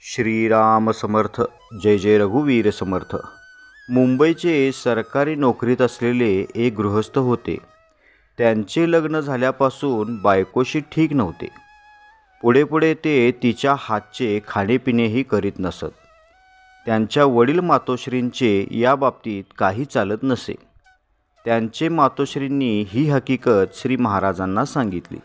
श्रीराम समर्थ जय जय रघुवीर समर्थ. मुंबईचे सरकारी नोकरीत असलेले एक गृहस्थ होते. त्यांचे लग्न झाल्यापासून बायकोशी ठीक नव्हते. पुढे पुढे ते तिच्या हातचे खाणेपिणेही करीत नसत. त्यांच्या वडील मातोश्रींचे या बाबतीत काही चालत नसे. त्यांचे मातोश्रींनी ही हकीकत श्री महाराजांना सांगितली.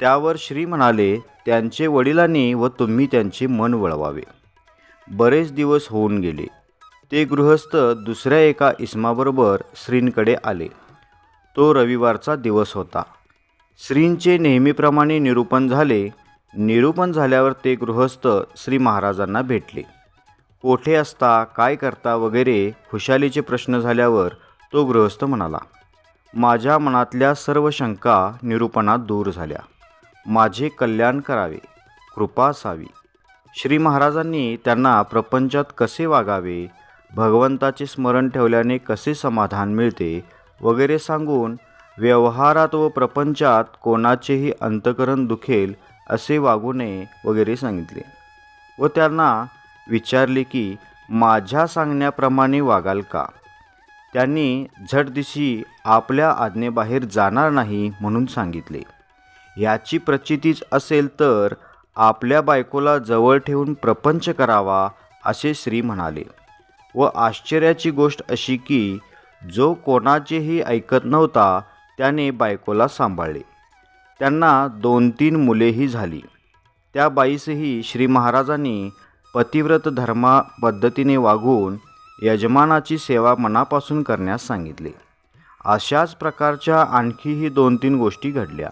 त्यावर श्री म्हणाले त्यांचे वडिलांनी व तुम्ही त्यांचे मन वळवावे. बरेच दिवस होऊन गेले. ते गृहस्थ दुसऱ्या एका इस्माबरोबर श्रींकडे आले. तो रविवारचा दिवस होता. श्रींचे नेहमीप्रमाणे निरूपण झाले. निरूपण झाल्यावर ते गृहस्थ श्री महाराजांना भेटले. कोठे असता काय करता वगैरे खुशालीचे प्रश्न झाल्यावर तो गृहस्थ म्हणाला माझ्या मनातल्या सर्व शंका निरूपणात दूर झाल्या. माझे कल्याण करावे कृपा असावी. श्री महाराजांनी त्यांना प्रपंचात कसे वागावे भगवंताचे स्मरण ठेवल्याने कसे समाधान मिळते वगैरे सांगून व्यवहारात व प्रपंचात कोणाचेही अंतकरण दुखेल असे वागू नये वगैरे सांगितले व त्यांना विचारले की माझ्या सांगण्याप्रमाणे वागाल का? त्यांनी झटदिशी आपल्या आज्ञेबाहेर जाणार नाही म्हणून सांगितले. याची प्रचितीच असेल तर आपल्या बायकोला जवळ ठेवून प्रपंच करावा असे श्री म्हणाले. व आश्चर्याची गोष्ट अशी की जो कोणाचेही ऐकत नव्हता त्याने बायकोला सांभाळले. त्यांना दोन तीन मुलेही झाली. त्या बाईसही श्री महाराजांनी पतिव्रत धर्मा पद्धतीने वागून यजमानाची सेवा मनापासून करण्यास सांगितले. अशाच प्रकारच्या आणखीही दोन तीन गोष्टी घडल्या.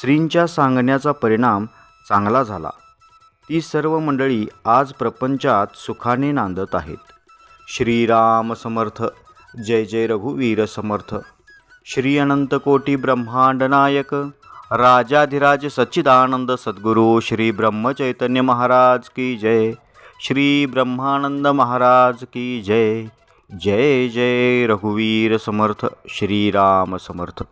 श्रींच्या सांगण्याचा परिणाम चांगला झाला. ती सर्व मंडळी आज प्रपंचात सुखाने नांदत आहेत. श्रीराम समर्थ जय जय रघुवीर समर्थ. श्री अनंतकोटी ब्रह्मांड नायक राजाधिराज सच्चिदानंद सद्गुरू श्री ब्रह्मचैतन्य महाराज की जय. श्री ब्रह्मानंद महाराज की जय. जय जय रघुवीर समर्थ श्रीराम समर्थ.